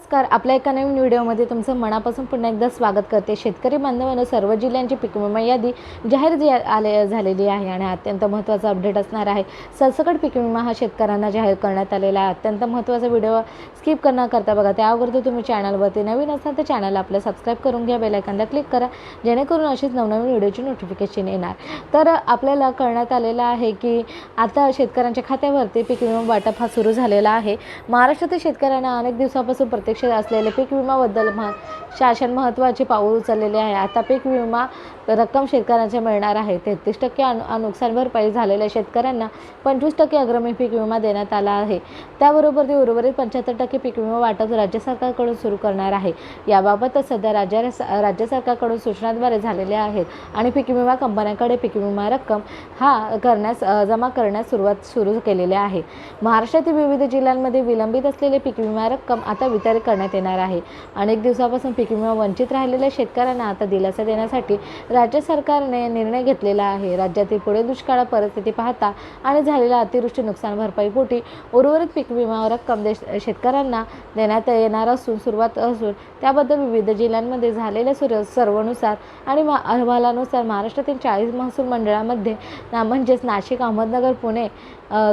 नमस्कार. आपल्या एका नवीन व्हिडिओमध्ये तुमचं मनापासून पुन्हा एकदा स्वागत करते. शेतकरी बांधवांनो सर्व जिल्ह्यांची पीक विमा यादी जाहीर जी आले झालेली आहे आणि अत्यंत महत्त्वाचा अपडेट असणार आहे. सरसकट पीक विमा हा शेतकऱ्यांना जाहीर करण्यात आलेला आहे. अत्यंत महत्त्वाचा व्हिडिओ स्किप करणार करता बघा. त्या अगोदर तुम्ही चॅनलवरती नवीन असाल तर चॅनल आपलं सबस्क्राईब करून घ्या. बेलायकनला क्लिक करा जेणेकरून अशीच नवनवीन व्हिडिओची नोटिफिकेशन येणार. तर आपल्याला कळण्यात आलेलं आहे की आता शेतकऱ्यांच्या खात्यावरती पीक विमा वाटप हा सुरू झालेला आहे. महाराष्ट्रातील शेतकऱ्यांना अनेक दिवसापासून प्रत्येक प्रत्यक्षात असलेले पीक विमाबद्दल मह शासन महत्त्वाचे पाऊल उचललेले आहे. आता पीक विमा रक्कम शेतकऱ्यांच्या मिळणार आहे. तेहतीस टक्के अनु नुकसान भरपाई झालेल्या शेतकऱ्यांना पंचवीस टक्के अग्रमी पीक विमा देण्यात आला आहे. त्याबरोबर ते उर्वरित पंच्याहत्तर टक्के पीक विमा वाटप राज्य सरकारकडून सुरू करणार आहे. याबाबत सध्या राज्य राज्य सरकारकडून सूचनाद्वारे झालेल्या आहेत आणि पीक विमा कंपन्यांकडे पीक विमा रक्कम हा करण्यास जमा करण्यास सुरुवात सुरू केलेली आहे. महाराष्ट्रातील विविध जिल्ह्यांमध्ये विलंबित असलेले पीक विमा रक्कम आता वितरित करण्यात येणार आहे. अनेक दिवसापासून पीक विमा वंचित राहिलेल्या शेतकऱ्यांना आता दिलासा देण्यासाठी राज्य सरकारने निर्णय घेतलेला आहे. राज्यातील पुढे दुष्काळ परिस्थिती पाहता आणि झालेल्या अतिवृष्टी नुकसान भरपाईपोटी उर्वरित पीक विमा रक्कम देश शेतकऱ्यांना देण्यात येणार असून सुरुवात असून त्याबद्दल विविध जिल्ह्यांमध्ये झालेल्या सुर सर्वनुसार आणि मा अहवालानुसार महाराष्ट्रातील चाळीस महसूल मंडळामध्ये ना म्हणजेच नाशिक अहमदनगर पुणे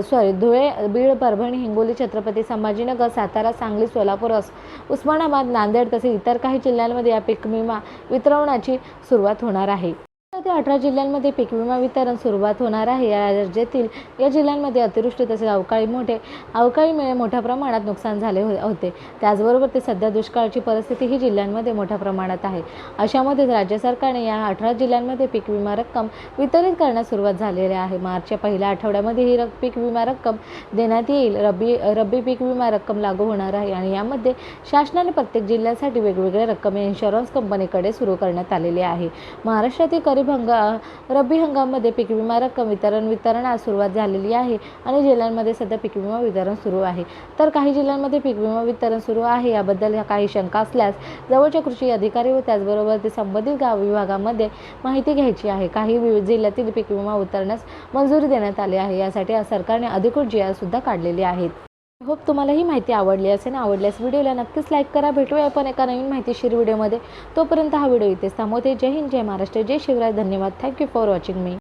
सॉरी धुळे बीड परभणी हिंगोली छत्रपती संभाजीनगर सातारा सांगली सोलापूर अस उस्मानाबाद नांदेड तसेच इतर काही जिल्ह्यांमध्ये या पीक विमा वितरवण्याची सुरुवात होणार आहे. ते अठरा जिल्ह्यांमध्ये पीक विमा वितरण सुरुवात होणार आहे. या राज्यातील या जिल्ह्यांमध्ये अतिवृष्टी तसेच अवकाळी मोठे अवकाळीमुळे मोठ्या प्रमाणात नुकसान झाले हो होते. त्याचबरोबर ते सध्या दुष्काळाची परिस्थिती ही जिल्ह्यांमध्ये मोठ्या प्रमाणात आहे. अशामध्ये राज्य सरकारने या अठरा जिल्ह्यांमध्ये पीक विमा रक्कम वितरित करण्यास सुरुवात झालेली आहे. मार्चच्या पहिल्या आठवड्यामध्ये ही रक पीक विमा रक्कम देण्यात येईल. रब्बी रब्बी पीक विमा रक्कम लागू होणार आहे आणि यामध्ये शासनाने प्रत्येक जिल्ह्यासाठी वेगवेगळ्या रक्कम इन्शुरन्स कंपनीकडे सुरू करण्यात आलेली आहे. महाराष्ट्रातील करीब हंगा रब्बी हंगामामध्ये पीक विमा रक्कम वितरण वितरणास सुरुवात झालेली आहे आणि जिल्ह्यांमध्ये सध्या पीक विमा वितरण सुरू आहे. तर काही जिल्ह्यांमध्ये पीक विमा वितरण सुरू आहे याबद्दल काही शंका असल्यास जवळच्या कृषी अधिकारी व त्याचबरोबर ते संबंधित गाव विभागामध्ये माहिती घ्यायची आहे. काही जिल्ह्यातील पीक विमा उतरण्यास मंजुरी देण्यात आली आहे. यासाठी सरकारने अधिकृत जी आर सुद्धा काढलेली आहेत. होप तुम्हाला ही माहिती आवडली असेल. आवडल्यास व्हिडिओला नक्कीच लाईक करा. भेटूया आपण एका नवीन माहितीशीर व्हिडिओमध्ये. तोपर्यंत हा व्हिडिओ इथेच थांबवते. जय हिंद जय महाराष्ट्र जय शिवराय. धन्यवाद. Thank you for watching me